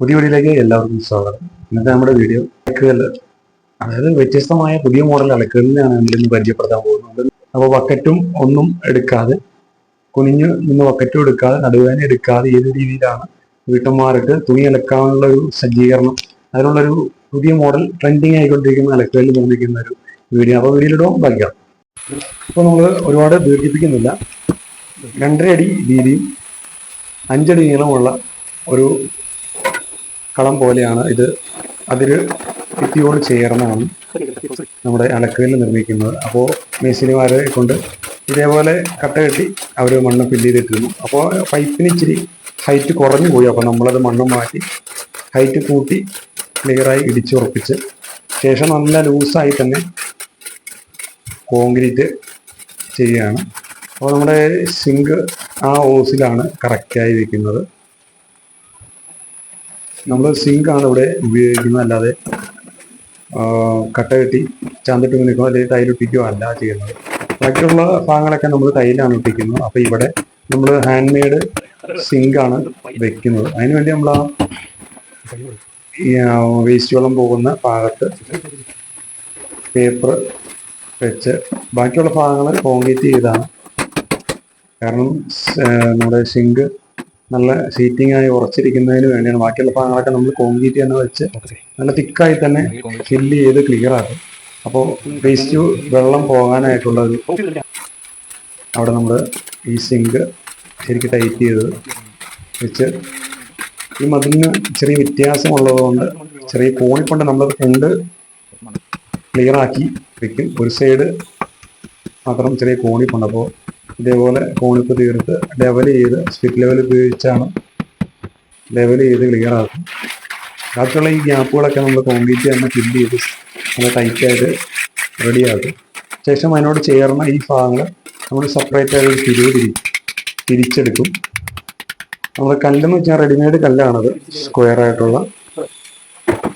പുതിയ വീഡിയോയിലേക്ക് എല്ലാവർക്കും സ്വാഗതം. ഇന്നത്തെ നമ്മുടെ വീഡിയോ അലക്കുകൾ. അതായത് വ്യത്യസ്തമായ പുതിയ മോഡൽ അലക്കുകളിലാണ് നമ്മൾ ഇന്ന് പരിചയപ്പെടുത്താൻ പോകുന്നത്. അപ്പോൾ ബക്കറ്റും ഒന്നും എടുക്കാതെ കുനിഞ്ഞ് നിന്ന് ബക്കറ്റും എടുക്കാതെ നടുവേന എടുക്കാതെ ഏത് രീതിയിലാണ് വീട്ടമ്മമാർക്ക് തുണി അലക്കാനുള്ള ഒരു സജ്ജീകരണം അതിനുള്ളൊരു പുതിയ മോഡൽ ട്രെൻഡിങ് ആയിക്കൊണ്ടിരിക്കുന്ന അലക്കുകളിൽ നിർമ്മിക്കുന്ന ഒരു വീഡിയോ. അപ്പോൾ വീഡിയോയിലൂടെ വയ്ക്കാം ഇപ്പോൾ നമ്മൾ ഒരുപാട് ദീർഘിപ്പിക്കുന്നില്ല. രണ്ടര അടി വീതിയും അഞ്ചടി നീളമുള്ള ഒരു കളം പോലെയാണ് ഇത് അതിൽ ഭിത്തിയോട് ചേർന്നാണ് നമ്മുടെ അലക്കുകയിൽ നിർമ്മിക്കുന്നത്. അപ്പോൾ മേശിനിമാരെ കൊണ്ട് ഇതേപോലെ കട്ട കെട്ടി അവർ മണ്ണ് ഫില്ല് ചെയ്തിട്ടിരുന്നു. അപ്പോൾ പൈപ്പിന് ഇച്ചിരി ഹൈറ്റ് കുറഞ്ഞു പോയി. അപ്പോൾ നമ്മളത് മണ്ണ് മാറ്റി ഹൈറ്റ് കൂട്ടി ക്ലിയറായി ഇടിച്ചുറപ്പിച്ച് ശേഷം നല്ല ലൂസായി തന്നെ കോൺക്രീറ്റ് ചെയ്യുകയാണ്. അപ്പോൾ നമ്മുടെ സിങ്ക് ആ ഓസിലാണ് കറക്റ്റായി വെക്കുന്നത് നമ്മൾ സിങ്ക് ആണ് ഇവിടെ ഉപയോഗിക്കുന്നത്. അല്ലാതെ കട്ട കെട്ടി ചാന്തിട്ട് നിൽക്കുക അല്ലെങ്കിൽ ടൈലൊട്ടിക്കുകയോ അല്ല ചെയ്യുന്നത്. ബാക്കിയുള്ള ഭാഗങ്ങളൊക്കെ നമ്മൾ തൈലാണ് ഒട്ടിക്കുന്നത് അപ്പോൾ ഇവിടെ നമ്മൾ ഹാൻഡ് മെയ്ഡ് സിങ്കാണ് വെക്കുന്നത്. അതിനുവേണ്ടി നമ്മൾ ആ വേസ്റ്റ് വെള്ളം പോകുന്ന ഭാഗത്ത് പേപ്പർ വെച്ച് ബാക്കിയുള്ള ഭാഗങ്ങൾ കോൺക്രീറ്റ് ചെയ്താണ്. കാരണം നമ്മുടെ സിങ്ക് നല്ല സീറ്റിംഗ് ആയി ഉറച്ചിരിക്കുന്നതിന് വേണ്ടിയാണ്. ബാക്കിയുള്ള ഭാഗങ്ങളൊക്കെ നമ്മൾ കോൺക്രീറ്റ് തന്നെ വെച്ച് നല്ല തിക്കായി തന്നെ ഫില്ല് ചെയ്ത് ക്ലിയർ ആക്കും. അപ്പോൾ വേസ്റ്റ് വെള്ളം പോകാനായിട്ടുള്ള ഒരു അവിടെ നമ്മൾ ഈ സിങ്ക് ശരിക്കും ടൈറ്റ് ചെയ്ത് വെച്ച് ഈ മതിലിന് ചെറിയ വ്യത്യാസമുള്ളതുകൊണ്ട് ചെറിയ കോണിക്കൊണ്ട് നമ്മൾ ഫ്രണ്ട് ക്ലിയർ ആക്കി വെക്കും. ഒരു സൈഡ് മാത്രം ചെറിയ കോണിക്കൊണ്ട് അപ്പോൾ ഇതേപോലെ കോണിപ്പ് തീർത്ത് ലെവൽ ചെയ്ത് സ്പിറ്റ് ലെവൽ ഉപയോഗിച്ചാണ് ലെവൽ ചെയ്ത് ക്ലിയർ ആക്കും. ബാക്കിയുള്ള ഈ ഗ്യാപ്പുകളൊക്കെ നമ്മൾ കോൺക്രീറ്റ് തന്നെ ഫില്ല് ചെയ്ത് നല്ല ടൈറ്റായിട്ട് റെഡിയാക്കും ശേഷം അതിനോട് ചേർന്ന ഈ ഭാഗങ്ങൾ നമ്മൾ സെപ്പറേറ്റ് ആയിട്ട് തിരിവ് തിരി തിരിച്ചെടുക്കും. നമ്മൾ കല്ലെന്ന് വെച്ചാൽ റെഡിമെയ്ഡ് കല്ലാണത്. സ്ക്വയർ ആയിട്ടുള്ള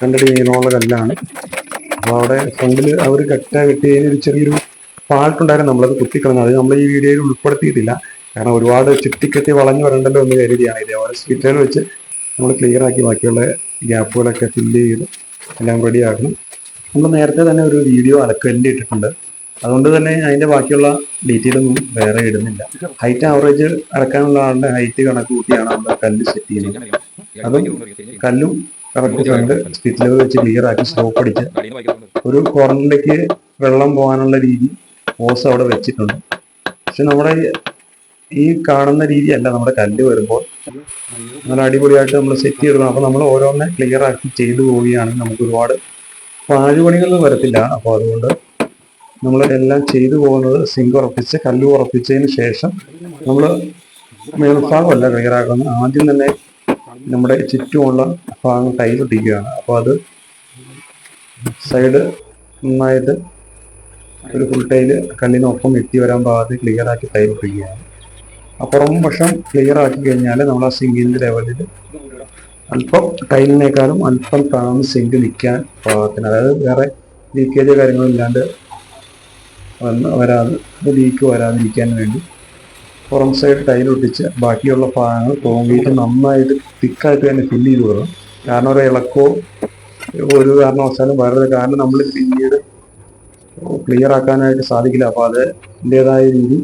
രണ്ട് നീളമുള്ള കല്ലാണ്. അപ്പോൾ അവിടെ ഫ്രണ്ടിൽ അവർ കട്ട കെട്ടി കഴിഞ്ഞാൽ ഒരു ചെറിയൊരു പാട്ടുണ്ടായിരുന്നു നമ്മളത് കുത്തിക്കളഞ്ഞു അത് നമ്മൾ ഈ വീഡിയോയിൽ ഉൾപ്പെടുത്തിയിട്ടില്ല. കാരണം ഒരുപാട് ചുറ്റിക്കെത്തി വളഞ്ഞു വരണ്ടല്ലോ എന്ന് കരുതിയാണ്. ഇതേപോലെ സ്പീറ്റുകൾ വെച്ച് നമ്മൾ ക്ലിയർ ആക്കി ബാക്കിയുള്ള ഗ്യാപ്പുകളൊക്കെ ഫില്ല് ചെയ്ത് എല്ലാം റെഡി ആക്കണം നമ്മൾ നേരത്തെ തന്നെ ഒരു വീഡിയോ അലക്കലിന്റെ ഇട്ടിട്ടുണ്ട്. അതുകൊണ്ട് തന്നെ അതിന്റെ ബാക്കിയുള്ള ഡീറ്റെയിൽ ഒന്നും വേറെ ഇടുന്നില്ല. ഹൈറ്റ് ആവറേജ് അടക്കാനുള്ള ആളുടെ ഹൈറ്റ് കണക്ക് കൂട്ടിയാണ് നമ്മൾ കല്ല് സെറ്റ് ചെയ്യുന്നത്. അതും കല്ലും കറക്റ്റ് കണ്ട് സ്പിറ്റ് വെച്ച് ക്ലിയർ ആക്കി സ്റ്റോപ്പ് അടിച്ച് ഒരു കോർണറിലേക്ക് വെള്ളം പോകാനുള്ള രീതി ഓസ് അവിടെ വെച്ചിട്ടുണ്ട്. പക്ഷെ നമ്മുടെ ഈ കാണുന്ന രീതിയല്ല നമ്മുടെ കല്ല് വരുമ്പോൾ. നല്ല അടിപൊളിയായിട്ട് നമ്മൾ സെറ്റ് ചെയ്യണം അപ്പോൾ നമ്മൾ ഓരോന്നെ ക്ലിയർ ആക്കി ചെയ്തു പോവുകയാണെങ്കിൽ നമുക്ക് ഒരുപാട് പാഴുപണികളൊന്നും വരത്തില്ല. അപ്പോൾ അതുകൊണ്ട് നമ്മൾ എല്ലാം ചെയ്തു പോകുന്നത് സിങ്ക് ഉറപ്പിച്ച് കല്ല് ഉറപ്പിച്ചതിന് ശേഷം നമ്മൾ മേൽഭാഗമല്ല ക്ലിയർ ആക്കുന്നത്. ആദ്യം തന്നെ നമ്മുടെ ചുറ്റുമുള്ള ഭാഗം ടൈലൊട്ടിക്കുകയാണ് അപ്പോൾ അത് സൈഡ് നന്നായിട്ട് ഒരു ഫുൾ ടൈൽ കല്ലിനൊപ്പം എത്തി വരാൻ പാകത്തിൽ ക്ലിയർ ആക്കി ടൈലൊട്ടിക്കുകയാണ് അപ്പുറം വശം ക്ലിയർ ആക്കി കഴിഞ്ഞാൽ നമ്മൾ ആ സിങ്കിന്റെ ലെവലിൽ അല്പം ടൈലിനേക്കാളും അല്പം താഴ്ന്ന് സിങ്ക് നിൽക്കാൻ പാകത്തിന് അതായത് വേറെ ലീക്കേജ് കാര്യങ്ങളില്ലാണ്ട് വരാതെ ലീക്ക് വരാതിരിക്കാൻ വേണ്ടി പുറം സൈഡ് ടൈൽ ഒട്ടിച്ച് ബാക്കിയുള്ള ഭാഗങ്ങൾ കോൺക്രീറ്റ് നന്നായിട്ട് തിക്കായിട്ട് തന്നെ ഫില്ല് ചെയ്ത് കൊടുക്കണം. കാരണം ഒരു ഇളക്കോ ഒരു കാരണവശാലും വരരുത് കാരണം നമ്മൾ പിന്നീട് ക്ലിയർ ആക്കാനായിട്ട് സാധിക്കില്ല. അപ്പോൾ അതിന്റെതായ രീതി.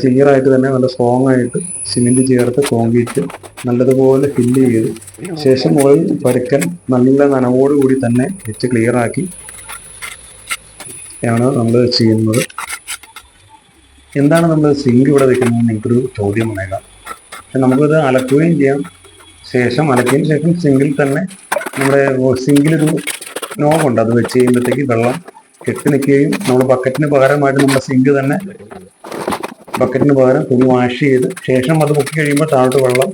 ക്ലിയർ ആയിട്ട് തന്നെ നല്ല സ്ട്രോങ് ആയിട്ട് സിമെന്റ് ചേർത്ത് കോൺക്രീറ്റ് നല്ലതുപോലെ ഫില്ല് ചെയ്ത് ശേഷം മുകളിൽ പരുക്കൻ നല്ല നനവോടുകൂടി തന്നെ വെച്ച് ക്ലിയർ ആക്കി ആണ് നമ്മൾ ചെയ്യുന്നത്. എന്താണ് നമ്മൾ സിങ്ക് ഇവിടെ വെക്കുന്നത്? നിങ്ങൾക്കൊരു ചോദ്യം വന്നേക്കാം. നമുക്കിത് അലക്കുകയും ചെയ്യാം. ശേഷം അലക്കിയതിന് ശേഷം സിങ്കിൽ തന്നെ നമ്മുടെ സിങ്കിലൊരു നോബുണ്ട് അത് വെച്ച് കഴിയുമ്പോഴത്തേക്ക് വെള്ളം കെട്ടി നിൽക്കുകയും നമ്മൾ ബക്കറ്റിന് പകരമായിട്ട് നമ്മുടെ സിങ്ക് തന്നെ ബക്കറ്റിന് പകരം തുണി വാഷ് ചെയ്ത് ശേഷം അത് പൊക്കി കഴിയുമ്പോൾ താഴോട്ട് വെള്ളം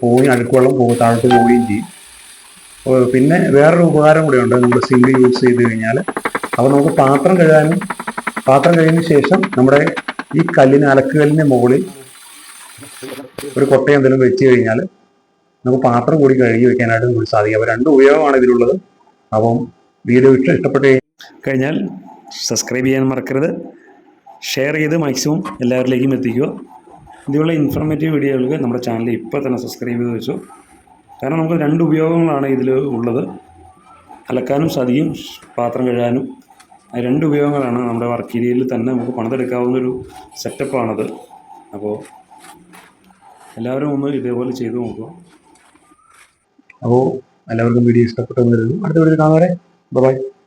പോയി അഴുക്ക് വെള്ളം പോകും താഴോട്ട് പോവുകയും ചെയ്യും. പിന്നെ വേറൊരു ഉപകാരം കൂടെ ഉണ്ട് നമ്മൾ സിങ്ക് യൂസ് ചെയ്ത് കഴിഞ്ഞാൽ അപ്പോൾ നമുക്ക് പാത്രം കഴുകാനും പാത്രം കഴിഞ്ഞ ശേഷം നമ്മുടെ ഈ കല്ലിന് അലക്കുകല്ലിന് മുകളിൽ ഒരു കൊട്ട എന്തെങ്കിലും വെച്ച് കഴിഞ്ഞാൽ നമുക്ക് പാത്രം കൂടി കഴുകി വെക്കാനായിട്ട് നമുക്ക് സാധിക്കും. അപ്പോൾ രണ്ട് ഉപയോഗമാണ് ഇതിലുള്ളത്. അപ്പം വീഡിയോ ഇഷ്ട ഇഷ്ടപ്പെട്ട്. കഴിഞ്ഞാൽ സബ്സ്ക്രൈബ് ചെയ്യാൻ മറക്കരുത്. ഷെയർ ചെയ്ത് മാക്സിമം എല്ലാവരിലേക്കും എത്തിക്കുക. ഇതുപോലുള്ള ഇൻഫോർമേറ്റീവ് വീഡിയോകൾക്ക് നമ്മുടെ ചാനൽ ഇപ്പോൾ തന്നെ സബ്സ്ക്രൈബ് ചെയ്ത് വെച്ചു. കാരണം നമുക്ക് രണ്ട് ഉപയോഗങ്ങളാണ് ഇതിൽ ഉള്ളത്. അലക്കാനും സതിയും പാത്രം കഴുകാനും. ആ രണ്ട് ഉപയോഗങ്ങളാണ് നമ്മുടെ വർക്ക് ഏരിയയിൽ തന്നെ നമുക്ക് പണിതെടുക്കാവുന്നൊരു സെറ്റപ്പാണത് അപ്പോൾ എല്ലാവരും ഒന്ന് ഇതേപോലെ ചെയ്തു നോക്കുക. അപ്പോൾ എല്ലാവർക്കും വീഡിയോ ഇഷ്ടപ്പെട്ടു കരുതുന്നു. അടുത്ത വീഡിയോ കാണുവരെ Bye-bye.